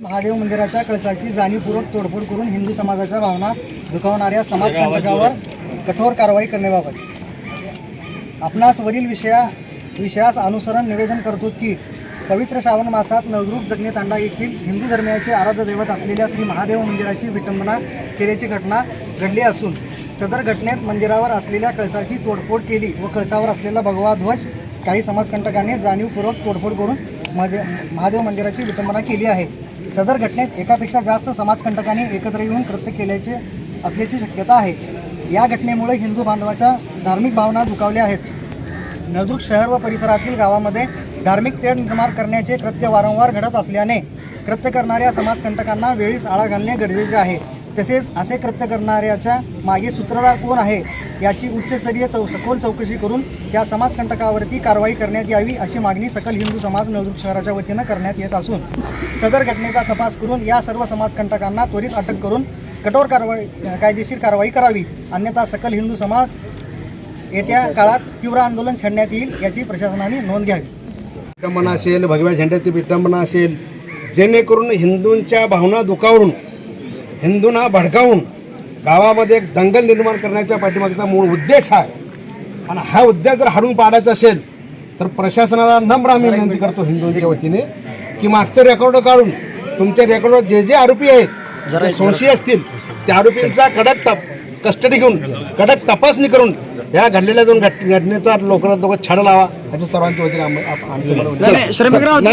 महादेव मंदिराच्या कळसाची जाणीवपूर्वक तोडफोड करून हिंदू समाजाच्या भावना दुखावणाऱ्या समाजकंटकावर कठोर कारवाई करण्याबाबत. आपणास वरील विषया विषयास अनुसरण निवेदन करतो की पवित्र श्रावण मासात नवरूप जगणे तांडा येथील हिंदू धर्मियाचे आराध्य दैवत असलेल्या श्री महादेव मंदिराची विटंबना केल्याची घटना घडली असून सदर घटनेत मंदिरावर असलेल्या कळसाची तोडफोड केली व कळसावर असलेला भगवा ध्वज काही समाजकंटकांनी जाणीवपूर्वक तोडफोड करून महादेव महादेव मंदिराची विटंबना केली आहे. सदर घटनेत एकापेक्षा जास्त समाजकंटकांनी एकत्र येऊन कृत्य केल्याचे असल्याची शक्यता आहे. या घटनेमुळे हिंदू बांधवाच्या धार्मिक भावना दुखावल्या आहेत. नळदुर्ग शहर व परिसरातील गावामध्ये धार्मिक तेढ निर्माण करण्याचे कृत्य वारंवार घडत असल्याने कृत्य करणाऱ्या समाजकंटकांना वेळीच आळा घालणे गरजेचे आहे. तसेच असे कृत्य करणाऱ्याच्या मागे सूत्रधार कोण आहे याची उच्चस्तरीय चौ सखोल चौकशी करून त्या समाजकंटकावरती कारवाई करण्यात यावी अशी मागणी सकल हिंदू समाज नळदुर्ग शहराच्या वतीनं करण्यात येत असून सदर घटनेचा तपास करून या सर्व समाजकंटकांना त्वरित अटक करून कठोर कारवाई कायदेशीर कारवाई करावी. अन्यथा सकल हिंदू समाज येत्या काळात तीव्र आंदोलन छेडण्यात येईल याची प्रशासनाने नोंद घ्यावी. विटंबना असेल भगव्या झेंड्याची विटंबना असेल जेणेकरून हिंदूंच्या भावना दुखावरून हिंदूंना भडकावून गावामध्ये एक दंगल निर्माण करण्याच्या पाठीमागचा मूळ उद्देश आहे. आणि हा उद्देश जर हाडून पाडायचा असेल तर प्रशासनाला नम्र आम्ही विनंती करतो हिंदूंच्या वतीने की मागचं रेकॉर्ड काढून तुमच्या रेकॉर्डवर जे जे आरोपी आहेत संशयी असतील त्या आरोपींचा कडक तप कस्टडी घेऊन कडक तपासणी करून या घडलेल्या दोन घट घटनेचा लवकरात लवकर छाडा लावा याच्या सर्वांच्या वतीने